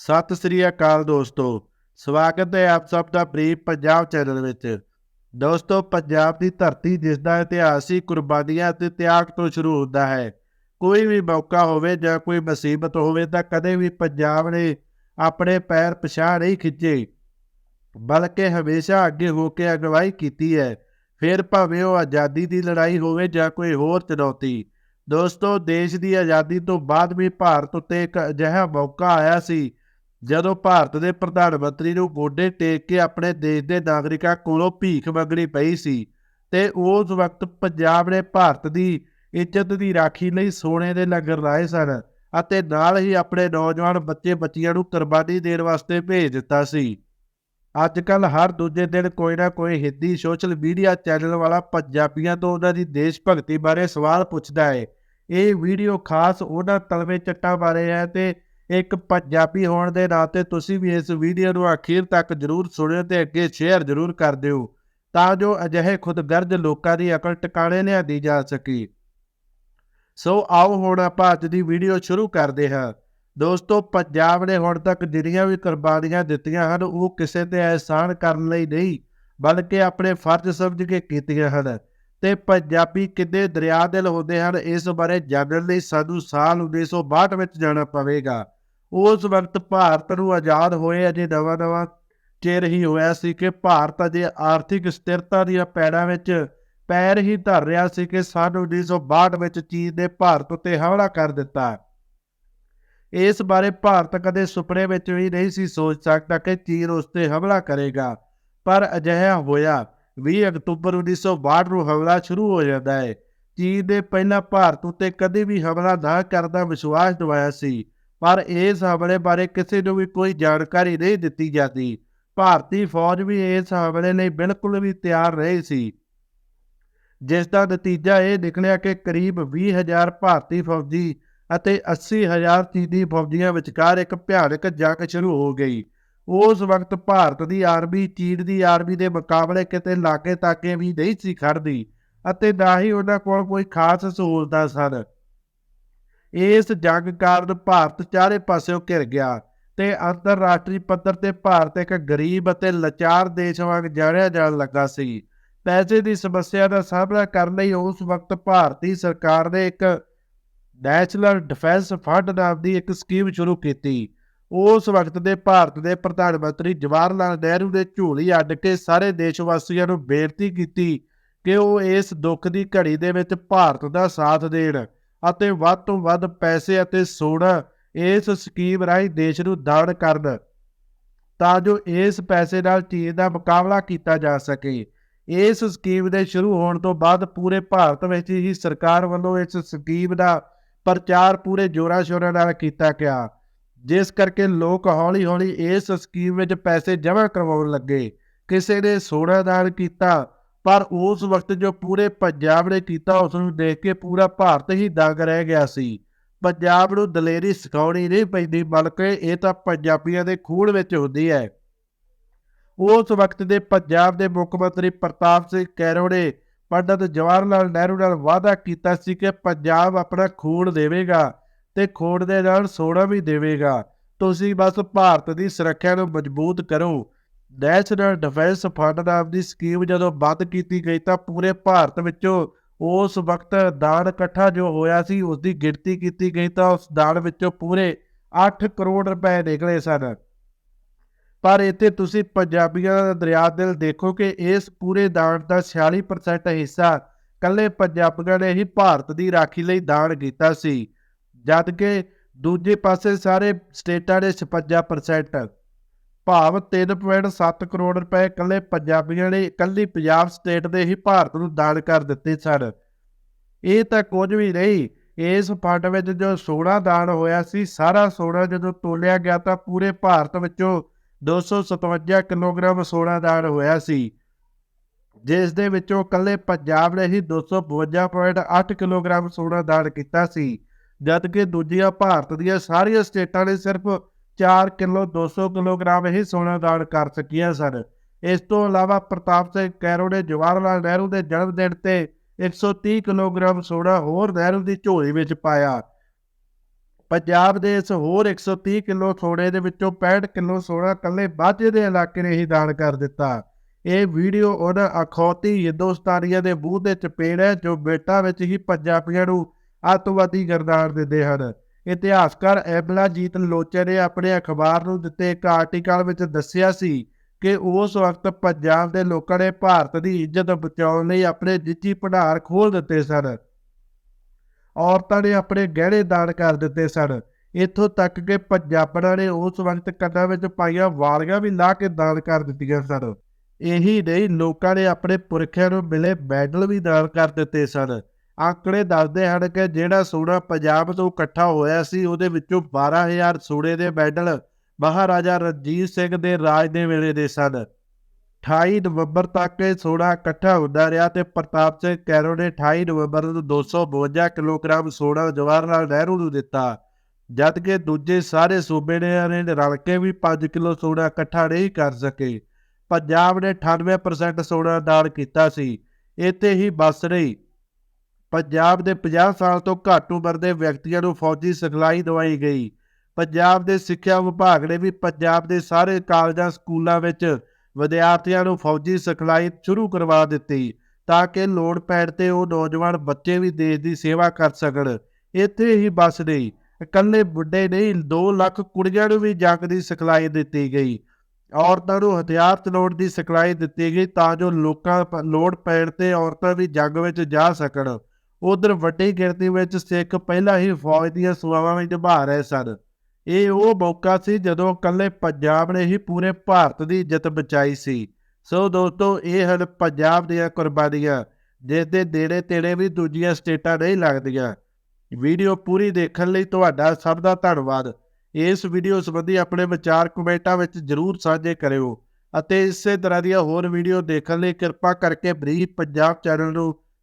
ਸਤਿ ਸ੍ਰੀ ਅਕਾਲ ਦੋਸਤੋ, ਸਵਾਗਤ ਹੈ ਆਪ ਸਭ ਦਾ ਬਰੀਫ ਪੰਜਾਬ ਚੈਨਲ ਵਿੱਚ। ਦੋਸਤੋ, ਪੰਜਾਬ ਦੀ ਧਰਤੀ ਜਿਸ ਦਾ ਇਤਿਹਾਸ ਹੀ ਕੁਰਬਾਨੀਆਂ ਅਤੇ ਤਿਆਗ ਤੋਂ ਸ਼ੁਰੂ ਹੁੰਦਾ ਹੈ, ਕੋਈ ਵੀ ਮੌਕਾ ਹੋਵੇ ਜਾਂ ਕੋਈ ਮੁਸੀਬਤ ਹੋਵੇ ਤਾਂ ਕਦੇ ਵੀ ਪੰਜਾਬ ਨੇ ਆਪਣੇ ਪੈਰ ਪਛਾਹ ਨਹੀਂ ਖਿੱਚੇ, ਬਲਕਿ ਹਮੇਸ਼ਾ ਅੱਗੇ ਹੋ ਕੇ ਅਗਵਾਈ ਕੀਤੀ ਹੈ। ਫਿਰ ਭਾਵੇਂ ਉਹ ਆਜ਼ਾਦੀ ਦੀ ਲੜਾਈ ਹੋਵੇ ਜਾਂ ਕੋਈ ਹੋਰ ਚੁਣੌਤੀ, ਦੋਸਤੋ, ਦੇਸ਼ ਦੀ ਆਜ਼ਾਦੀ ਤੋਂ ਬਾਅਦ ਵੀ ਭਾਰਤ ਉੱਤੇ ਇੱਕ ਅਜਿਹਾ ਮੌਕਾ ਆਇਆ ਸੀ ਜਦੋਂ ਭਾਰਤ ਦੇ ਪ੍ਰਧਾਨ ਮੰਤਰੀ ਨੂੰ ਗੋਡੇ ਟੇਕ ਕੇ ਆਪਣੇ ਦੇਸ਼ ਦੇ ਨਾਗਰਿਕਾਂ ਕੋਲੋਂ ਭੀਖ ਮੰਗਣੀ ਪਈ ਸੀ ਤੇ ਉਸ ਵਕਤ ਪੰਜਾਬ ਨੇ ਭਾਰਤ ਦੀ ਇੱਜ਼ਤ ਦੀ ਰਾਖੀ ਲਈ ਸੋਨੇ ਦੇ ਲੰਗਰ ਲਾਏ ਸਨ ਅਤੇ ਨਾਲ ਹੀ ਆਪਣੇ ਨੌਜਵਾਨ ਬੱਚੇ ਬੱਚੀਆਂ ਨੂੰ ਕੁਰਬਾਨੀ ਦੇਣ ਵਾਸਤੇ ਭੇਜ ਦਿੱਤਾ ਸੀ। ਅੱਜ ਕੱਲ ਹਰ ਦੂਜੇ ਦਿਨ ਕੋਈ ਨਾ ਕੋਈ ਹਿੰਦੀ ਸੋਸ਼ਲ ਮੀਡੀਆ ਚੈਨਲ ਵਾਲਾ ਪੰਜਾਬੀਆਂ ਤੋਂ ਉਹਨਾਂ ਦੀ ਦੇਸ਼ ਭਗਤੀ ਬਾਰੇ ਸਵਾਲ ਪੁੱਛਦਾ ਹੈ। ਇਹ ਵੀਡੀਓ ਖਾਸ ਉਹਨਾਂ ਤਲਵੇ ਚੱਟਾਂ ਬਾਰੇ ਹੈ ਤੇ ਇੱਕ ਪੰਜਾਬੀ ਹੋਣ ਦੇ ਨਾਤੇ ਤੁਸੀਂ ਵੀ ਇਸ ਵੀਡੀਓ ਨੂੰ ਅਖੀਰ ਤੱਕ ਜ਼ਰੂਰ ਸੁਣਿਓ ਤੇ ਅੱਗੇ ਸ਼ੇਅਰ ਜ਼ਰੂਰ ਕਰ ਦਿਓ, ਤਾਂ ਜੋ ਅਜਿਹੇ ਖੁਦਗਰਜ਼ ਲੋਕਾਂ ਦੀ ਅਕਲ ਟਿਕਾਣੇ ਲਿਆਂਦੀ ਜਾ ਸਕੀ। ਸੋ ਆਓ ਹੁਣ ਆਪਾਂ ਅੱਜ ਦੀ ਵੀਡੀਓ ਸ਼ੁਰੂ ਕਰਦੇ ਹਾਂ। ਦੋਸਤੋ, ਪੰਜਾਬ ਨੇ ਹੁਣ ਤੱਕ ਜਿਹੜੀਆਂ ਵੀ ਕੁਰਬਾਨੀਆਂ ਦਿੱਤੀਆਂ ਹਨ, ਉਹ ਕਿਸੇ ਤੇ ਅਹਿਸਾਨ ਕਰਨ ਲਈ ਨਹੀਂ, ਬਲਕਿ ਆਪਣੇ ਫਰਜ਼ ਸਮਝ ਕੇ ਕੀਤੀਆਂ ਹਨ। ਤੇ ਪੰਜਾਬੀ ਕਿੰਨੇ ਦਰਿਆ ਦਿਲ ਹੁੰਦੇ ਹਨ, ਇਸ ਬਾਰੇ ਜਾਣਨ ਲਈ ਸਾਨੂੰ ਸਾਲ 1962 ਵਿੱਚ ਜਾਣਾ ਪਵੇਗਾ। ਉਸ ਵਕਤ ਭਾਰਤ ਨੂੰ ਆਜ਼ਾਦ ਹੋਏ ਅਜੇ ਨਵਾਂ ਨਵਾਂ ਚਿਰ ਹੀ ਹੋਇਆ ਸੀ ਕਿ ਭਾਰਤ ਅਜੇ ਆਰਥਿਕ ਸਥਿਰਤਾ ਦੀਆਂ ਪੈੜਾਂ ਵਿੱਚ ਪੈਰ ਹੀ ਧਰ ਰਿਹਾ ਸੀ ਕਿ ਸਾਲ 1962 ਵਿੱਚ ਚੀਨ ਨੇ ਭਾਰਤ ਉੱਤੇ ਹਮਲਾ ਕਰ ਦਿੱਤਾ। ਇਸ ਬਾਰੇ ਭਾਰਤ ਕਦੇ ਸੁਪਨੇ ਵਿੱਚ ਵੀ ਨਹੀਂ ਸੀ ਸੋਚ ਸਕਦਾ ਕਿ ਚੀਨ ਉਸ ਤੇ ਹਮਲਾ ਕਰੇਗਾ, ਪਰ ਅਜਿਹਾ ਹੋਇਆ। 20 ਅਕਤੂਬਰ 1962 ਨੂੰ ਹਮਲਾ ਸ਼ੁਰੂ ਹੋ ਜਾਂਦਾ ਹੈ। ਚੀਨ ਨੇ ਪਹਿਲਾਂ ਭਾਰਤ ਉੱਤੇ ਕਦੇ ਵੀ ਹਮਲਾ ਨਾ ਕਰਨ ਦਾ ਵਿਸ਼ਵਾਸ ਦਿਵਾਇਆ ਸੀ। ਪਰ ਇਸ ਹਮਲੇ ਬਾਰੇ ਕਿਸੇ ਨੂੰ ਵੀ ਕੋਈ ਜਾਣਕਾਰੀ ਨਹੀਂ ਦਿੱਤੀ ਜਾਂਦੀ। ਭਾਰਤੀ ਫੌਜ ਵੀ ਇਸ ਹਮਲੇ ਲਈ ਬਿਲਕੁਲ ਵੀ ਤਿਆਰ ਨਹੀਂ ਸੀ। ਜਿਸ ਦਾ ਨਤੀਜਾ ਇਹ ਨਿਕਲਿਆ ਕਿ ਕਰੀਬ 20000 ਭਾਰਤੀ ਫੌਜੀ ਅਤੇ 80000 ਚੀਨੀ ਫੌਜੀਆਂ ਵਿਚਕਾਰ ਇੱਕ ਭਿਆਨਕ ਜੰਗ ਸ਼ੁਰੂ ਹੋ ਗਈ। ਉਸ ਵਕਤ ਭਾਰਤ ਦੀ ਆਰਮੀ ਚੀਨ ਦੀ ਆਰਮੀ ਦੇ ਮੁਕਾਬਲੇ ਕਿਤੇ ਲਾਗੇ ਤਾਕੇ ਵੀ ਨਹੀਂ ਸੀ ਖੜਦੀ ਅਤੇ ਨਾ ਹੀ ਉਹਨਾਂ ਕੋਲ ਕੋਈ ਖਾਸ ਸਹੂਲਤਾਂ ਸਨ। ਇਸ ਜੰਗ ਕਾਰਨ ਭਾਰਤ ਚਾਰੇ ਪਾਸਿਓਂ ਘਿਰ ਗਿਆ ਤੇ ਅੰਤਰਰਾਸ਼ਟਰੀ ਪੱਧਰ ਤੇ ਭਾਰਤ ਇੱਕ ਗਰੀਬ ਅਤੇ ਲਾਚਾਰ ਦੇਸ਼ ਵਾਂਗ ਜਾਣਿਆ ਜਾਣ ਲੱਗਾ ਸੀ। ਪੈਸੇ ਦੀ ਸਮੱਸਿਆ ਦਾ ਸਾਹਮਣਾ ਕਰਨ ਲਈ ਉਸ ਵਕਤ ਭਾਰਤੀ ਸਰਕਾਰ ਨੇ ਇੱਕ ਨੈਸ਼ਨਲ ਡਿਫੈਂਸ ਫੰਡ ਨਾਮ ਦੀ ਇੱਕ ਸਕੀਮ ਸ਼ੁਰੂ ਕੀਤੀ। ਉਸ ਵਕਤ ਦੇ ਭਾਰਤ ਦੇ ਪ੍ਰਧਾਨ ਮੰਤਰੀ ਜਵਾਹਰ ਲਾਲ ਨਹਿਰੂ ਨੇ ਝੋਲੀ ਅੱਡ ਕੇ ਸਾਰੇ ਦੇਸ਼ ਵਾਸੀਆਂ ਨੂੰ ਬੇਨਤੀ ਕੀਤੀ ਕਿ ਉਹ ਇਸ ਦੁੱਖ ਦੀ ਘੜੀ ਦੇ ਵਿੱਚ ਭਾਰਤ ਦਾ ਸਾਥ ਦੇਣ। ਅਤੇ ਵੱਧ ਤੋਂ ਵੱਧ ਪੈਸੇ ਅਤੇ ਸੋਨਾ ਇਸ ਸਕੀਮ ਰਾਹੀਂ ਦੇਸ਼ ਨੂੰ ਦਾਨ ਕਰਨ ਤਾਂ ਜੋ ਇਸ ਪੈਸੇ ਨਾਲ ਚੀਨ ਦਾ ਮੁਕਾਬਲਾ ਕੀਤਾ ਜਾ ਸਕੇ। ਇਸ ਸਕੀਮ ਦੇ ਸ਼ੁਰੂ ਹੋਣ ਤੋਂ ਬਾਅਦ ਪੂਰੇ ਭਾਰਤ ਵਿੱਚ ਹੀ ਸਰਕਾਰ ਵੱਲੋਂ ਇਸ ਸਕੀਮ ਦਾ ਪ੍ਰਚਾਰ ਪੂਰੇ ਜੋਰਾਂ ਸ਼ੋਰਾਂ ਨਾਲ ਕੀਤਾ ਗਿਆ, ਜਿਸ ਕਰਕੇ ਲੋਕ ਹੌਲੀ-ਹੌਲੀ ਇਸ ਸਕੀਮ ਵਿੱਚ ਪੈਸੇ ਜਮ੍ਹਾਂ ਕਰਵਾਉਣ ਲੱਗੇ। ਕਿਸੇ ਨੇ ਸੋਨਾ ਦਾਨ ਕੀਤਾ ਪਰ ਉਸ ਵਕਤ ਜੋ ਪੂਰੇ ਪੰਜਾਬ ਨੇ ਕੀਤਾ ਉਸ ਨੂੰ ਦੇਖ ਕੇ ਪੂਰਾ ਭਾਰਤ ਹੀ ਦੰਗ ਰਹਿ ਗਿਆ ਸੀ। ਪੰਜਾਬ ਨੂੰ ਦਲੇਰੀ ਸਿਖਾਉਣੀ ਨਹੀਂ ਪੈਂਦੀ, ਬਲਕਿ ਇਹ ਤਾਂ ਪੰਜਾਬੀਆਂ ਦੇ ਖੂਨ ਵਿੱਚ ਹੁੰਦੀ ਹੈ। ਉਸ ਵਕਤ ਦੇ ਪੰਜਾਬ ਦੇ ਮੁੱਖ ਮੰਤਰੀ ਪ੍ਰਤਾਪ ਸਿੰਘ ਕੈਰੋ ਨੇ ਪੰਡਤ ਜਵਾਹਰ ਲਾਲ ਨਹਿਰੂ ਨਾਲ ਵਾਅਦਾ ਕੀਤਾ ਸੀ ਕਿ ਪੰਜਾਬ ਆਪਣਾ ਖੂਨ ਦੇਵੇਗਾ ਤੇ ਖੂਨ ਦੇ ਨਾਲ ਸੋਨਾ ਵੀ ਦੇਵੇਗਾ। ਤੁਸੀਂ ਬਸ ਭਾਰਤ ਦੀ ਸੁਰੱਖਿਆ ਨੂੰ ਮਜ਼ਬੂਤ ਕਰੋ। ਨੈਸ਼ਨਲ ਡਿਫੈਂਸ ਫੰਡ ਨਾਮ ਦੀ ਸਕੀਮ ਜਦੋਂ ਬੰਦ ਕੀਤੀ ਗਈ ਤਾਂ ਪੂਰੇ ਭਾਰਤ ਵਿੱਚੋਂ ਉਸ ਵਕਤ ਦਾਨ ਇਕੱਠਾ ਜੋ ਹੋਇਆ ਸੀ ਉਸ ਦੀ ਗਿਣਤੀ ਕੀਤੀ ਗਈ ਤਾਂ ਉਸ ਦਾਨ ਵਿੱਚੋਂ ਪੂਰੇ 8 ਕਰੋੜ ਰੁਪਏ ਨਿਕਲੇ ਸਨ। ਪਰ ਇੱਥੇ ਤੁਸੀਂ ਪੰਜਾਬੀਆਂ ਦਾ ਦਰਿਆ ਦਿਲ ਦੇਖੋ ਕਿ ਇਸ ਪੂਰੇ ਦਾਨ ਦਾ 46% ਹਿੱਸਾ ਕੱਲੇ ਪੰਜਾਬੀਆਂ ਨੇ ਹੀ ਭਾਰਤ ਦੀ ਰਾਖੀ ਲਈ ਦਾਨ ਕੀਤਾ ਸੀ ਜਦ ਕਿ ਦੂਜੇ ਪਾਸੇ ਸਾਰੇ ਸਟੇਟਾਂ ਨੇ 56% ਭਾਵ 3.7 ਕਰੋੜ ਰੁਪਏ ਇਕੱਲੇ ਪੰਜਾਬੀਆਂ ਨੇ ਇਕੱਲੀ ਪੰਜਾਬ ਸਟੇਟ ਦੇ ਹੀ ਭਾਰਤ ਨੂੰ ਦਾਨ ਕਰ ਦਿੱਤੇ ਸਨ। ਇਹ ਤਾਂ ਕੁਝ ਵੀ ਨਹੀਂ, ਇਸ ਫੰਡ ਵਿੱਚ ਜੋ ਸੋਨਾ ਦਾਨ ਹੋਇਆ ਸੀ, ਸਾਰਾ ਸੋਨਾ ਜਦੋਂ ਤੋਲਿਆ ਗਿਆ ਤਾਂ ਪੂਰੇ ਭਾਰਤ ਵਿੱਚੋਂ 257 ਕਿਲੋਗ੍ਰਾਮ ਸੋਨਾ ਦਾਨ ਹੋਇਆ ਸੀ। ਜਿਸ ਦੇ ਵਿੱਚੋਂ ਇਕੱਲੇ ਪੰਜਾਬ ਨੇ ਹੀ 252.8 ਕਿਲੋਗ੍ਰਾਮ ਸੋਨਾ ਦਾਨ ਕੀਤਾ ਸੀ, ਜਦਕਿ ਦੂਜੀਆਂ ਭਾਰਤ ਦੀਆਂ ਸਾਰੀਆਂ ਸਟੇਟਾਂ ਨੇ ਸਿਰਫ 4 ਕਿਲੋ 200 ਕਿਲੋਗ੍ਰਾਮ ਹੀ ਸੋਨਾ ਦਾਨ ਕਰ ਸਕੀਆਂ ਸਨ। ਇਸ ਤੋਂ ਇਲਾਵਾ ਪ੍ਰਤਾਪ ਸਿੰਘ ਕੈਰੋ ਨੇ ਜਵਾਹਰ ਲਾਲ ਨਹਿਰੂ ਦੇ ਜਨਮ ਦਿਨ ਤੇ 130 ਕਿਲੋਗ੍ਰਾਮ ਸੋਨਾ ਹੋਰ ਨਹਿਰੂ ਦੀ ਝੋਲੀ ਵਿੱਚ ਪਾਇਆ। ਪੰਜਾਬ ਦੇ ਇਸ ਹੋਰ 130 ਕਿਲੋ ਸੋਨੇ ਦੇ ਵਿੱਚੋਂ 65 ਕਿਲੋ ਸੋਨਾ ਕੱਲੇ ਬਾਝੇ ਦੇ ਇਲਾਕੇ ਨੇ ਹੀ ਦਾਨ ਕਰ ਦਿੱਤਾ। ਇਹ ਵੀਡੀਓ ਉਹਨਾਂ ਅਖੌਤੀ ਹਿੰਦੁਸਤਾਨੀਆਂ ਦੇ ਬੂਹ ਦੇ ਚਪੇੜ ਹੈ ਜੋ ਬੇਟਾ ਵਿੱਚ ਹੀ ਪੰਜਾਬੀਆਂ ਨੂੰ ਅੱਤਵਾਦੀ ਗਰਦਾਰ ਦਿੰਦੇ ਹਨ। ਇਤਿਹਾਸਕਾਰ ਐਬਲਾਜੀਤ ਲੋਚੇ ਨੇ ਆਪਣੇ ਅਖਬਾਰ ਨੂੰ ਦਿੱਤੇ ਇੱਕ ਆਰਟੀਕਲ ਵਿੱਚ ਦੱਸਿਆ ਸੀ ਕਿ ਉਸ ਵਕਤ ਪੰਜਾਬ ਦੇ ਲੋਕਾਂ ਨੇ ਭਾਰਤ ਦੀ ਇੱਜ਼ਤ ਬਚਾਉਣ ਲਈ ਆਪਣੇ ਨਿੱਜੀ ਭੰਡਾਰ ਖੋਲ ਦਿੱਤੇ ਸਨ। ਔਰਤਾਂ ਨੇ ਆਪਣੇ ਗਹਿਣੇ ਦਾਨ ਕਰ ਦਿੱਤੇ ਸਨ। ਇੱਥੋਂ ਤੱਕ ਕਿ ਪੰਜਾਬਣਾਂ ਨੇ ਉਸ ਵਕਤ ਕੰਨਾਂ ਵਿੱਚ ਪਾਈਆਂ ਵਾਲੀਆਂ ਵੀ ਲਾ ਕੇ ਦਾਨ ਕਰ ਦਿੱਤੀਆਂ ਸਨ। ਇਹੀ ਨਹੀਂ, ਲੋਕਾਂ ਨੇ ਆਪਣੇ ਪੁਰਖਿਆਂ ਨੂੰ ਮਿਲੇ ਮੈਡਲ ਵੀ ਦਾਨ ਕਰ ਦਿੱਤੇ ਸਨ। ਆંકੜੇ ਦੱਸਦੇ ਹਨ ਕਿ ਜਿਹੜਾ ਸੋਨਾ ਪੰਜਾਬ ਤੋਂ ਇਕੱਠਾ ਹੋਇਆ ਸੀ, ਉਹਦੇ ਵਿੱਚੋਂ 12000 ਸੋਨੇ ਦੇ ਮੈਡਲ ਮਹਾਰਾਜਾ ਰਣਜੀਤ ਸਿੰਘ ਦੇ ਰਾਜ ਦੇ ਵੇਲੇ ਦੇ ਸਨ। 28 ਨਵੰਬਰ ਤੱਕ ਇਹ ਸੋਨਾ ਇਕੱਠਾ ਹੁੰਦਾ ਰਿਹਾ ਤੇ ਪ੍ਰਤਾਪ ਸਿੰਘ ਕੈਰੋ ਨੇ 28 ਨਵੰਬਰ ਨੂੰ 252 ਕਿਲੋਗ੍ਰਾਮ ਸੋਨਾ ਜਵਾਹਰ ਲਾਲ ਨਹਿਰੂ ਨੂੰ ਦਿੱਤਾ। ਜਦ ਕਿ ਦੂਜੇ ਸਾਰੇ ਸੂਬੇ ਨੇ ਨੇ ਰਲ ਕੇ ਵੀ 5 ਕਿਲੋ ਸੋਨਾ ਇਕੱਠਾ ਨਹੀਂ ਕਰ ਸਕੇ। ਪੰਜਾਬ ਨੇ 98% ਸੋਨਾ ਦਾਨ ਕੀਤਾ ਸੀ। ਇੱਥੇ ਹੀ ਬਸ ਰਹੀ। ਪੰਜਾਬ ਦੇ 50 ਸਾਲ ਤੋਂ ਘੱਟ ਉਮਰ ਦੇ ਵਿਅਕਤੀਆਂ ਨੂੰ ਫੌਜੀ ਸਿਖਲਾਈ ਦਵਾਈ ਗਈ। ਪੰਜਾਬ ਦੇ ਸਿੱਖਿਆ ਵਿਭਾਗ ਨੇ ਵੀ ਪੰਜਾਬ ਦੇ ਸਾਰੇ ਕਾਲਜਾਂ, ਸਕੂਲਾਂ ਵਿੱਚ ਵਿਦਿਆਰਥੀਆਂ ਨੂੰ ਫੌਜੀ ਸਿਖਲਾਈ ਸ਼ੁਰੂ ਕਰਵਾ ਦਿੱਤੀ ਤਾਂ ਕਿ ਲੋੜ ਪੈਣ ਤੇ ਉਹ ਨੌਜਵਾਨ ਬੱਚੇ ਵੀ ਦੇਸ਼ ਦੀ ਸੇਵਾ ਕਰ ਸਕਣ। ਇੱਥੇ ਹੀ ਬਸ ਨਹੀਂ ਇਕੱਲੇ ਬੁੱਢੇ ਨਹੀਂ 2 ਲੱਖ ਕੁੜੀਆਂ ਨੂੰ ਵੀ ਜੰਗ ਦੀ ਸਿਖਲਾਈ ਦਿੱਤੀ ਗਈ। ਔਰਤਾਂ ਨੂੰ ਹਥਿਆਰ ਚਲਾਉਣ ਦੀ ਸਿਖਲਾਈ ਦਿੱਤੀ ਗਈ ਤਾਂ ਜੋ ਲੋਕਾਂ ਪ- ਲੋੜ ਪੈਣ ਤੇ ਔਰਤਾਂ ਵੀ ਜੰਗ ਵਿੱਚ ਜਾ ਸਕਣ। ਉਧਰ ਵੱਡੀ ਗਿਣਤੀ ਵਿੱਚ ਸਿੱਖ ਪਹਿਲਾਂ ਹੀ ਫੌਜ ਦੀਆਂ ਸੇਵਾਵਾਂ ਵਿੱਚ ਨਿਭਾ ਰਹੇ ਸਨ। ਇਹ ਉਹ ਮੌਕਾ ਸੀ ਜਦੋਂ ਇਕੱਲੇ ਪੰਜਾਬ ਨੇ ਹੀ ਪੂਰੇ ਭਾਰਤ ਦੀ ਇੱਜ਼ਤ ਬਚਾਈ ਸੀ। ਸੋ ਦੋਸਤੋ, ਇਹ ਹਨ ਪੰਜਾਬ ਦੀਆਂ ਕੁਰਬਾਨੀਆਂ, ਜਿਸ ਦੇ ਨੇੜੇ ਤੇੜੇ ਵੀ ਦੂਜੀਆਂ ਸਟੇਟਾਂ ਨਹੀਂ ਲੱਗਦੀਆਂ। ਵੀਡੀਓ ਪੂਰੀ ਦੇਖਣ ਲਈ ਤੁਹਾਡਾ ਸਭ ਦਾ ਧੰਨਵਾਦ। ਇਸ ਵੀਡੀਓ ਸੰਬੰਧੀ ਆਪਣੇ ਵਿਚਾਰ ਕਮੈਂਟਾਂ ਵਿੱਚ ਜਰੂਰ ਸਾਂਝੇ ਕਰਿਓ ਅਤੇ ਇਸੇ ਤਰ੍ਹਾਂ ਦੀਆਂ ਹੋਰ ਵੀਡੀਓ ਦੇਖਣ ਲਈ ਕਿਰਪਾ ਕਰਕੇ ਬਰੀਫ ਪੰਜਾਬ ਚੈਨਲ ਨੂੰ